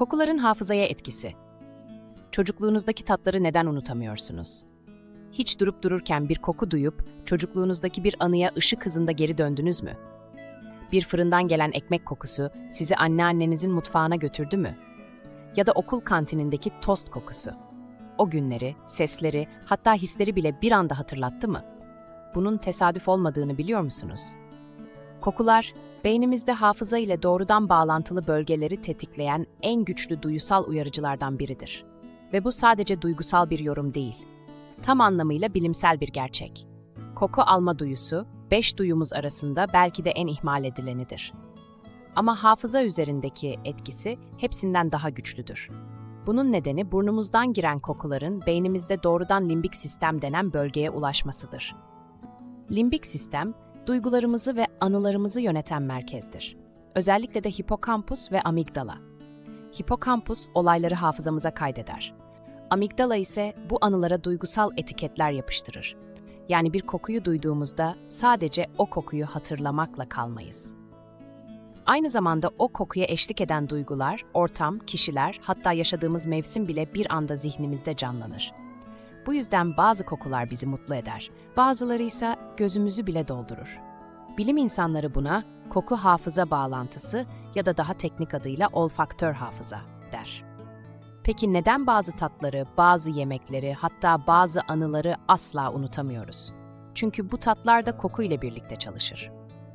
Kokuların hafızaya etkisi. Çocukluğunuzdaki tatları neden unutamıyorsunuz? Hiç durup dururken bir koku duyup çocukluğunuzdaki bir anıya ışık hızında geri döndünüz mü? Bir fırından gelen ekmek kokusu sizi anneannenizin mutfağına götürdü mü? Ya da okul kantinindeki tost kokusu. O günleri, sesleri, hatta hisleri bile bir anda hatırlattı mı? Bunun tesadüf olmadığını biliyor musunuz? Kokular, beynimizde hafıza ile doğrudan bağlantılı bölgeleri tetikleyen en güçlü duyusal uyarıcılardan biridir. Ve bu sadece duygusal bir yorum değil. Tam anlamıyla bilimsel bir gerçek. Koku alma duyusu, beş duyumuz arasında belki de en ihmal edilenidir. Ama hafıza üzerindeki etkisi hepsinden daha güçlüdür. Bunun nedeni burnumuzdan giren kokuların beynimizde doğrudan limbik sistem denen bölgeye ulaşmasıdır. Limbik sistem, duygularımızı ve anılarımızı yöneten merkezdir. Özellikle de hipokampus ve amigdala. Hipokampus olayları hafızamıza kaydeder. Amigdala ise bu anılara duygusal etiketler yapıştırır. Yani bir kokuyu duyduğumuzda sadece o kokuyu hatırlamakla kalmayız. Aynı zamanda o kokuya eşlik eden duygular, ortam, kişiler, hatta yaşadığımız mevsim bile bir anda zihnimizde canlanır. Bu yüzden bazı kokular bizi mutlu eder, bazıları ise gözümüzü bile doldurur. Bilim insanları buna koku hafıza bağlantısı ya da daha teknik adıyla olfaktör hafıza der. Peki neden bazı tatları, bazı yemekleri, hatta bazı anıları asla unutamıyoruz? Çünkü bu tatlar da koku ile birlikte çalışır.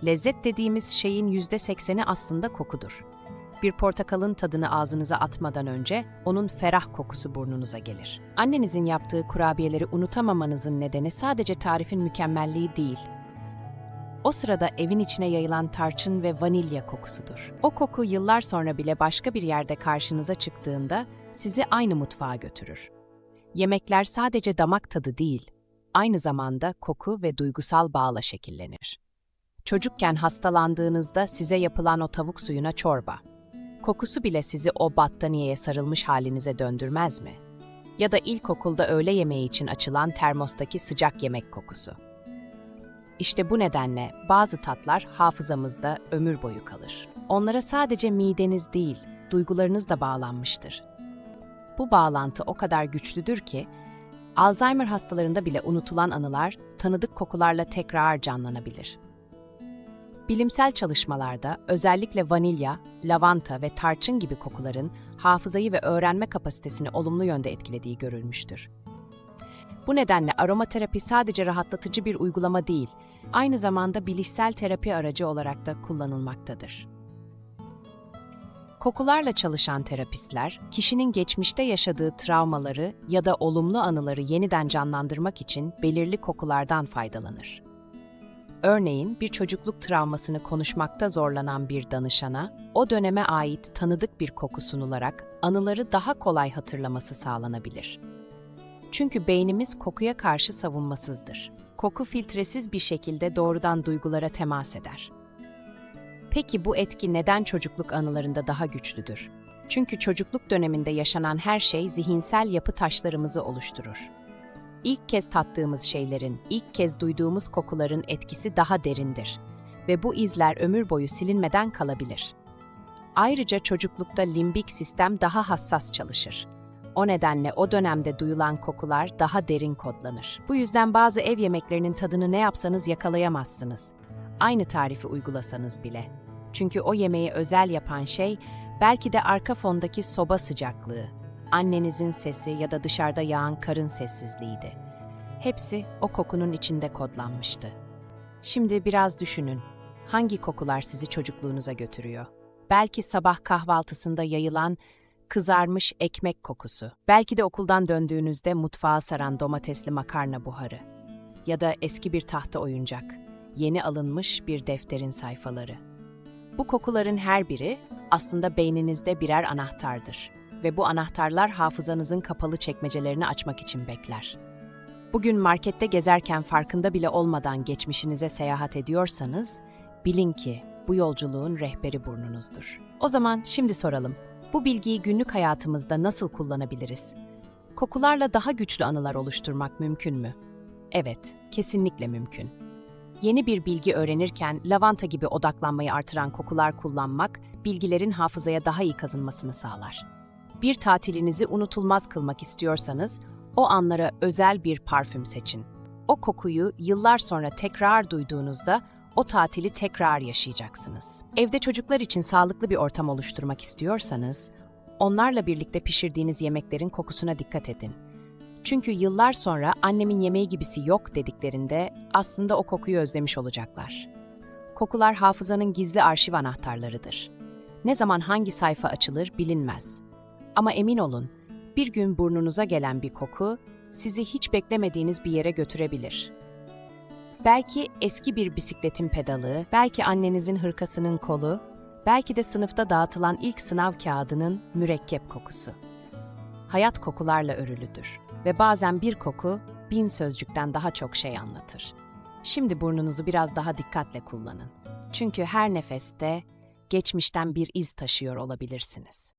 Lezzet dediğimiz şeyin %80'i aslında kokudur. Bir portakalın tadını ağzınıza atmadan önce onun ferah kokusu burnunuza gelir. Annenizin yaptığı kurabiyeleri unutamamanızın nedeni sadece tarifin mükemmelliği değil. O sırada evin içine yayılan tarçın ve vanilya kokusudur. O koku yıllar sonra bile başka bir yerde karşınıza çıktığında sizi aynı mutfağa götürür. Yemekler sadece damak tadı değil, aynı zamanda koku ve duygusal bağla şekillenir. Çocukken hastalandığınızda size yapılan o tavuk suyuna çorba. Kokusu bile sizi o battaniyeye sarılmış halinize döndürmez mi? Ya da ilkokulda öğle yemeği için açılan termostaki sıcak yemek kokusu. İşte bu nedenle bazı tatlar hafızamızda ömür boyu kalır. Onlara sadece mideniz değil, duygularınız da bağlanmıştır. Bu bağlantı o kadar güçlüdür ki, Alzheimer hastalarında bile unutulan anılar tanıdık kokularla tekrar canlanabilir. Bilimsel çalışmalarda özellikle vanilya, lavanta ve tarçın gibi kokuların hafızayı ve öğrenme kapasitesini olumlu yönde etkilediği görülmüştür. Bu nedenle aromaterapi sadece rahatlatıcı bir uygulama değil, aynı zamanda bilişsel terapi aracı olarak da kullanılmaktadır. Kokularla çalışan terapistler, kişinin geçmişte yaşadığı travmaları ya da olumlu anıları yeniden canlandırmak için belirli kokulardan faydalanır. Örneğin bir çocukluk travmasını konuşmakta zorlanan bir danışana, o döneme ait tanıdık bir koku sunularak anıları daha kolay hatırlaması sağlanabilir. Çünkü beynimiz kokuya karşı savunmasızdır. Koku filtresiz bir şekilde doğrudan duygulara temas eder. Peki bu etki neden çocukluk anılarında daha güçlüdür? Çünkü çocukluk döneminde yaşanan her şey zihinsel yapı taşlarımızı oluşturur. İlk kez tattığımız şeylerin, ilk kez duyduğumuz kokuların etkisi daha derindir ve bu izler ömür boyu silinmeden kalabilir. Ayrıca çocuklukta limbik sistem daha hassas çalışır. O nedenle o dönemde duyulan kokular daha derin kodlanır. Bu yüzden bazı ev yemeklerinin tadını ne yapsanız yakalayamazsınız. Aynı tarifi uygulasanız bile. Çünkü o yemeği özel yapan şey belki de arka fondaki soba sıcaklığı, annenizin sesi ya da dışarıda yağan karın sessizliğiydi. Hepsi o kokunun içinde kodlanmıştı. Şimdi biraz düşünün. Hangi kokular sizi çocukluğunuza götürüyor? Belki sabah kahvaltısında yayılan kızarmış ekmek kokusu. Belki de okuldan döndüğünüzde mutfağa saran domatesli makarna buharı. Ya da eski bir tahta oyuncak. Yeni alınmış bir defterin sayfaları. Bu kokuların her biri aslında beyninizde birer anahtardır ve bu anahtarlar hafızanızın kapalı çekmecelerini açmak için bekler. Bugün markette gezerken farkında bile olmadan geçmişinize seyahat ediyorsanız, bilin ki bu yolculuğun rehberi burnunuzdur. O zaman şimdi soralım, bu bilgiyi günlük hayatımızda nasıl kullanabiliriz? Kokularla daha güçlü anılar oluşturmak mümkün mü? Evet, kesinlikle mümkün. Yeni bir bilgi öğrenirken lavanta gibi odaklanmayı artıran kokular kullanmak bilgilerin hafızaya daha iyi kazınmasını sağlar. Bir tatilinizi unutulmaz kılmak istiyorsanız, o anlara özel bir parfüm seçin. O kokuyu yıllar sonra tekrar duyduğunuzda o tatili tekrar yaşayacaksınız. Evde çocuklar için sağlıklı bir ortam oluşturmak istiyorsanız, onlarla birlikte pişirdiğiniz yemeklerin kokusuna dikkat edin. Çünkü yıllar sonra annemin yemeği gibisi yok dediklerinde aslında o kokuyu özlemiş olacaklar. Kokular hafızanın gizli arşiv anahtarlarıdır. Ne zaman hangi sayfa açılır bilinmez. Ama emin olun, bir gün burnunuza gelen bir koku sizi hiç beklemediğiniz bir yere götürebilir. Belki eski bir bisikletin pedalı, belki annenizin hırkasının kolu, belki de sınıfta dağıtılan ilk sınav kağıdının mürekkep kokusu. Hayat kokularla örülüdür ve bazen bir koku bin sözcükten daha çok şey anlatır. Şimdi burnunuzu biraz daha dikkatle kullanın. Çünkü her nefeste geçmişten bir iz taşıyor olabilirsiniz.